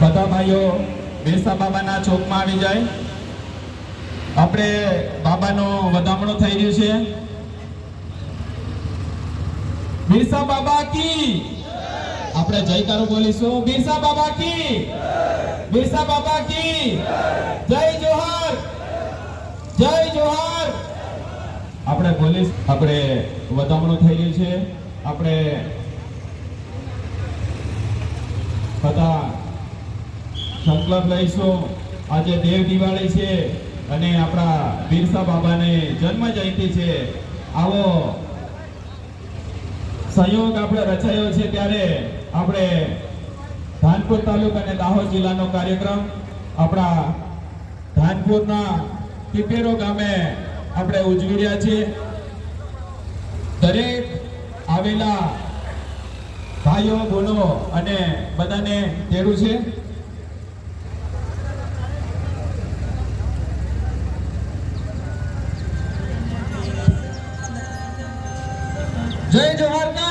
બધા ભાઈઓ બિરસા બાબાના ચોકમાં આવી જાય. આપણે બાબાનો વધામણો થઈ રહ્યું છે. બિરસા બાબા કી? આપણે જયકારો બોલીશું. બિરસા બાબા કી? બિરસા બાબા કી? જય જોહર! જય જોહર! આપણે બોલીશ, આપણે વધામણું થઈ રહ્યું છે. આપણે બધા સંકલ્પ લઈશું. આજે દેવ દિવાળી છે અને આપણા બિરસા બાબાને જન્મ જયંતિ છે. આવો સંયોગ આપણે રચાયો છે ત્યારે આપણે ધાનપુર તાલુકા અને દાહોદ જિલ્લાનો કાર્યક્રમ. આપણા ધાનપુરના ટીપેરો ગામે આપણે ઉજવી રહ્યા છીએ દરેક આવેલા ભાઈઓ બોલો અને બધાને તેડું છે. જય જોહાર કા